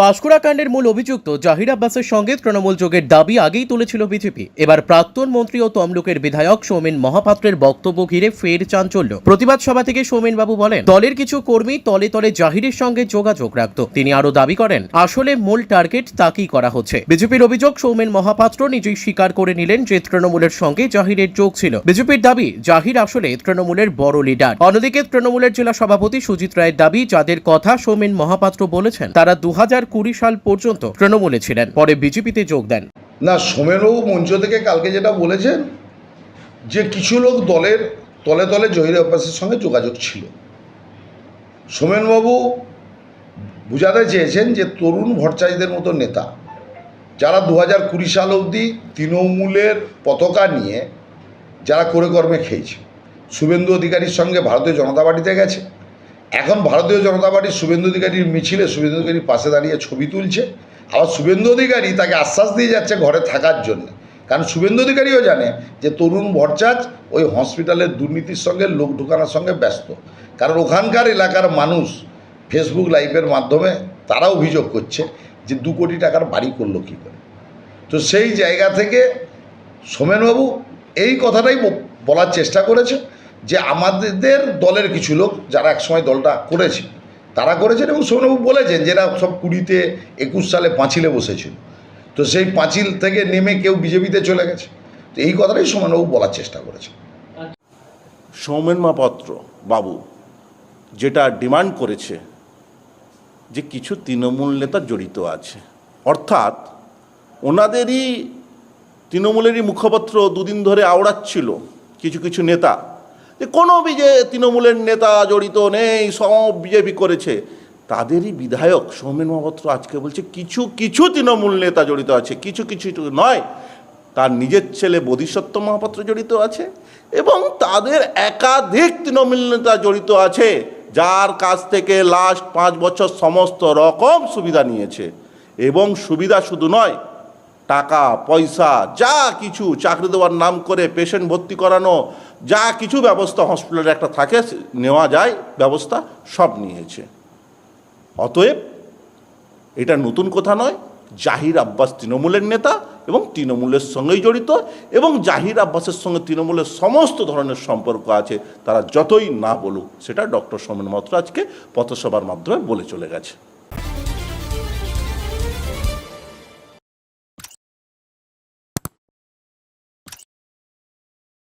পাঁশকুড়া কাণ্ডের মূল অভিযুক্ত জাহির আব্বাসের সঙ্গে তৃণমূল যোগের দাবি আগেই তুলেছিল বিজেপি। এবার প্রাক্তন মন্ত্রী ও তমলুকের বিধায়ক সৌমেন মহাপাত্রের বক্তব্য ঘিরে ফের চাঞ্চল্য। প্রতিবাদ সভা থেকে সৌমেন বাবু বলেন, দলের কিছু কর্মী তলে তলে জাহিরের সঙ্গে যোগাযোগ রাখত। তিনি আরও দাবি করেন, আসলে মূল টার্গেট তাকেই করা হচ্ছে। বিজেপির অভিযোগ, সৌমেন মহাপাত্র নিজেই স্বীকার করে নিলেন যে তৃণমূলের সঙ্গে জাহিরের যোগ ছিল। বিজেপির দাবি, জাহির আসলে তৃণমূলের বড় লিডার। অন্যদিকে তৃণমূলের জেলা সভাপতি সুজিত রায়ের দাবি, যাদের কথা সৌমেন মহাপাত্র বলেছেন, তারা দু হাজার কুড়ি সাল পর্যন্ত তৃণমূলে ছিলেন। পরে বিজেপিতে যোগ দেন। না সোমেনবাবু মঞ্চ থেকে কালকে যেটা বলেছেন, যে কিছু লোক দলের তলে তলে জহির আব্বাসের সঙ্গে যোগাযোগ ছিল। সোমেনবাবু বুঝাতে চেয়েছেন যে তরুণ ভট্টাচার্যদের মতো নেতা, যারা দু হাজার কুড়ি সাল অবধি তৃণমূলের পতাকা নিয়ে যারা করে কর্মে খেয়েছে, শুভেন্দু অধিকারীর সঙ্গে ভারতীয় জনতা পার্টিতে গেছে এখন ভারতীয় জনতা পার্টির শুভেন্দু অধিকারীর মিছিলে শুভেন্দু অধিকারীর পাশে দাঁড়িয়ে ছবি তুলছে। আবার শুভেন্দু অধিকারী তাকে আশ্বাস দিয়ে যাচ্ছে ঘরে থাকার জন্য। কারণ শুভেন্দু অধিকারীও জানে যে তরুণ ভট্টাচ ওই হসপিটালের দুর্নীতির সঙ্গে, লোক ঢুকানোর সঙ্গে ব্যস্ত। কারণ ওখানকার এলাকার মানুষ ফেসবুক লাইভের মাধ্যমে তারা অভিযোগ করছে যে দু কোটি টাকার বাড়ি করল কী করে। তো সেই জায়গা থেকে সোমেনবাবু এই কথাটাই বলার চেষ্টা করেছে। যে আমাদের দলের কিছু লোক যারা একসময় দলটা করেছে, তারা করেছেন এবং সোমেনবাবু বলেছেন যেটা সব কুড়িতে একুশ সালে পাঁচিলে বসেছিল। তো সেই পাঁচিল থেকে নেমে কেউ বিজেপিতে চলে গেছে। তো এই কথাটাই সোমেনবাবু বলার চেষ্টা করেছে সৌমেন মাপত্র বাবু, যেটা ডিমান্ড করেছে যে কিছু তৃণমূল নেতা জড়িত আছে। অর্থাৎ ওনাদেরই, তৃণমূলেরই মুখপত্র দুদিন ধরে আওড়াচ্ছিল কিছু কিছু নেতা। যে কোনো বিজে তৃণমূলের নেতা জড়িত নেই, সব বিজেপি করেছে। তাদেরই বিধায়ক সৌমেন মহাপাত্র আজকে বলছে, কিছু কিছু তৃণমূল নেতা জড়িত আছে, কিছু কিছু নয়। তার নিজের ছেলে বোধিসত্ত্ব মহাপাত্র জড়িত আছে এবং তাদের একাধিক তৃণমূল নেতা জড়িত আছে, যার কাছ থেকে লাস্ট পাঁচ বছর সমস্ত রকম সুবিধা নিয়েছে। এবং সুবিধা শুধু নয় টাকা, পয়সা, যা কিছু চাকরি দেওয়ার নাম করে পেশেন্ট ভর্তি করানো, যা কিছু ব্যবস্থা হসপিটালে একটা থাকে নেওয়া যায়, ব্যবস্থা সব নিয়েছে। অতএব এটা নতুন কথা নয়, জাহির আব্বাস তৃণমূলের নেতা এবং তৃণমূলের সঙ্গেই জড়িত এবং জাহির আব্বাসের সঙ্গে তৃণমূলের সমস্ত ধরনের সম্পর্ক আছে, তারা যতই না বলুক, সেটা ডক্টর সোমেন মাত্র আজকে পথসভার মাধ্যমে বলে চলে গেছে।